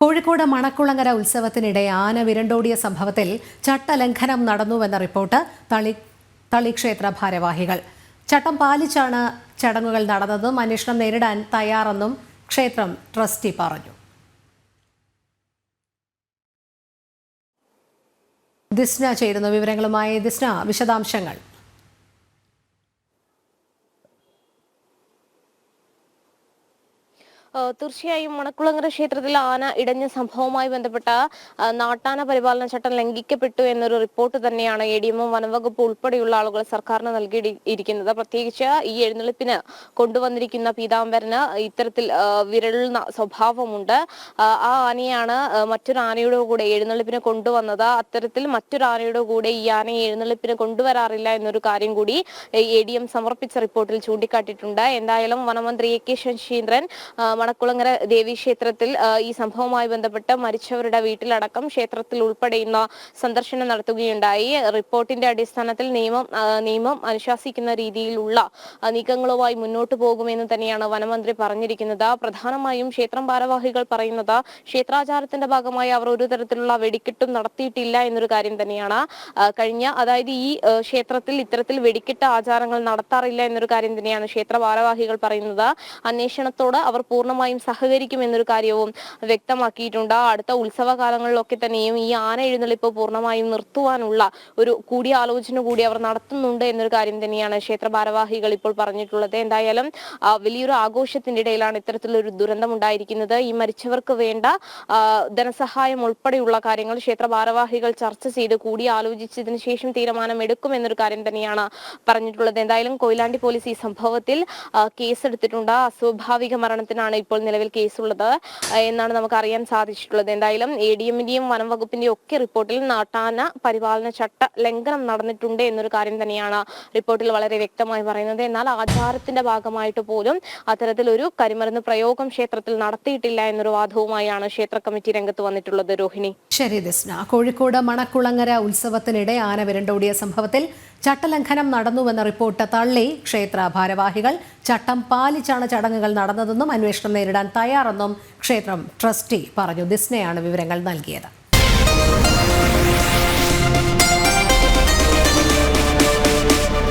കോഴിക്കോട് മണക്കുളങ്ങര ഉത്സവത്തിനിടെ ആന വിരണ്ടോടിയ സംഭവത്തിൽ ചട്ടലംഘനം നടന്നുവെന്ന റിപ്പോർട്ട് തളി തളി ക്ഷേത്ര ഭാരവാഹികൾ. ചട്ടം പാലിച്ചാണ് ചടങ്ങുകൾ നടന്നതും അന്വേഷണം നേരിടാൻ തയ്യാറെന്നും ക്ഷേത്രം ട്രസ്റ്റി പറഞ്ഞു. ദിസ്ന ചേരുന്നു വിവരങ്ങളുമായി ദിസ്ന വിശദാംശങ്ങൾ. തീർച്ചയായും മണക്കുളങ്ങര ക്ഷേത്രത്തിൽ ആന ഇടഞ്ഞ സംഭവവുമായി ബന്ധപ്പെട്ട നാട്ടാന പരിപാലന ചട്ടം ലംഘിക്കപ്പെട്ടു എന്നൊരു റിപ്പോർട്ട് തന്നെയാണ് എ ഡി എമ്മും വനംവകുപ്പ് ഉൾപ്പെടെയുള്ള ആളുകൾ സർക്കാരിന് നൽകിയിരിക്കുന്നത് പ്രത്യേകിച്ച് ഈ എഴുന്നള്ളിപ്പിന് കൊണ്ടുവന്നിരിക്കുന്ന പീതാംബരന് ഇത്തരത്തിൽ വിരളുന്ന സ്വഭാവമുണ്ട്. ആ ആനയാണ് മറ്റൊരു ആനയുടെ കൂടെ എഴുന്നള്ളിപ്പിന് കൊണ്ടുവന്നത്. അത്തരത്തിൽ മറ്റൊരു ആനയുടെ കൂടെ ഈ ആനയെ എഴുന്നള്ളിപ്പിന് കൊണ്ടുവരാറില്ല എന്നൊരു കാര്യം കൂടി എ ഡി എം സമർപ്പിച്ച റിപ്പോർട്ടിൽ ചൂണ്ടിക്കാട്ടിയിട്ടുണ്ട്. എന്തായാലും വനമന്ത്രി എ കെ ശശീന്ദ്രൻ മണക്കുളങ്ങര ദേവീക്ഷേത്രത്തിൽ ക്ഷേത്രത്തിൽ ഈ സംഭവവുമായി ബന്ധപ്പെട്ട് മരിച്ചവരുടെ വീട്ടിലടക്കം ക്ഷേത്രത്തിൽ ഉൾപ്പെടെയുന്ന സന്ദർശനം നടത്തുകയുണ്ടായി. റിപ്പോർട്ടിന്റെ അടിസ്ഥാനത്തിൽ നിയമം നിയമം അനുശാസിക്കുന്ന രീതിയിലുള്ള നീക്കങ്ങളുമായി മുന്നോട്ടു പോകുമെന്ന് തന്നെയാണ് വനമന്ത്രി പറഞ്ഞിരിക്കുന്നത്. പ്രധാനമായും ക്ഷേത്രം ഭാരവാഹികൾ പറയുന്നത് ക്ഷേത്രാചാരത്തിന്റെ ഭാഗമായി അവർ ഒരു തരത്തിലുള്ള വെടിക്കെട്ടും നടത്തിയിട്ടില്ല എന്നൊരു കാര്യം തന്നെയാണ്. കഴിഞ്ഞ അതായത് ഈ ക്ഷേത്രത്തിൽ ഇത്തരത്തിൽ വെടിക്കെട്ട് ആചാരങ്ങൾ നടത്താറില്ല എന്നൊരു കാര്യം തന്നെയാണ് ക്ഷേത്ര ഭാരവാഹികൾ പറയുന്നത്. അന്വേഷണത്തോട് അവർ പൂർണമായും സഹകരിക്കും എന്നൊരു കാര്യവും വ്യക്തമാക്കിയിട്ടുണ്ട്. അടുത്ത ഉത്സവ കാലങ്ങളിലൊക്കെ തന്നെയും ഈ ആന എഴുന്നള്ളിപ്പ് പൂർണമായും നിർത്തുവാനുള്ള ഒരു കൂടിയാലോചന കൂടി അവർ നടത്തുന്നുണ്ട് എന്നൊരു കാര്യം തന്നെയാണ് ക്ഷേത്ര ഭാരവാഹികൾ ഇപ്പോൾ പറഞ്ഞിട്ടുള്ളത്. എന്തായാലും വലിയൊരു ആഘോഷത്തിന്റെ ഇടയിലാണ് ഇത്തരത്തിലൊരു ദുരന്തം ഉണ്ടായിരിക്കുന്നത്. ഈ മരിച്ചവർക്ക് വേണ്ട ധനസഹായം ഉൾപ്പെടെയുള്ള കാര്യങ്ങൾ ക്ഷേത്ര ഭാരവാഹികൾ ചർച്ച ചെയ്ത് കൂടിയാലോചിച്ചതിന് ശേഷം തീരുമാനം എടുക്കും എന്നൊരു കാര്യം തന്നെയാണ് പറഞ്ഞിട്ടുള്ളത്. എന്തായാലും കൊയിലാണ്ടി പോലീസ് ഈ സംഭവത്തിൽ കേസെടുത്തിട്ടുണ്ട്. അസ്വാഭാവിക മരണത്തിനാണ് ഇപ്പോൾ നിലവിൽ കേസുള്ളത്. എന്നാണ് നമുക്ക് അറിയാൻ സാധിച്ചിട്ടുള്ളത്. എന്തായാലും എ ഡി എമ്മിന്റെയും വനം വകുപ്പിന്റെയും ഒക്കെ റിപ്പോർട്ടിൽ നാട്ടാന പരിപാലന ചട്ട ലംഘനം നടന്നിട്ടുണ്ട് എന്നൊരു കാര്യം തന്നെയാണ് റിപ്പോർട്ടിൽ വളരെ വ്യക്തമായി പറയുന്നത്. എന്നാൽ ആചാരത്തിന്റെ ഭാഗമായിട്ട് പോലും അത്തരത്തിലൊരു കരിമരുന്ന് പ്രയോഗം ക്ഷേത്രത്തിൽ നടത്തിയിട്ടില്ല എന്നൊരു വാദവുമായാണ് ക്ഷേത്ര കമ്മിറ്റി രംഗത്ത് വന്നിട്ടുള്ളത്. രോഹിണി. ശരി കോഴിക്കോട് മണക്കുളങ്ങര ഉത്സവത്തിനിടെ ആന വിരണ്ടോടിയ സംഭവത്തിൽ ചട്ടലംഘനം നടന്നുവെന്ന റിപ്പോർട്ട് തള്ളി ക്ഷേത്ര ഭാരവാഹികൾ. ചട്ടം പാലിച്ചാണ് ചടങ്ങുകൾ നടന്നതെന്നും അന്വേഷണം നേരിടാൻ തയ്യാറെന്നും ക്ഷേത്രം ട്രസ്റ്റി പറഞ്ഞു. ദിസ്നയാണ് വിവരങ്ങൾ നൽകിയത്.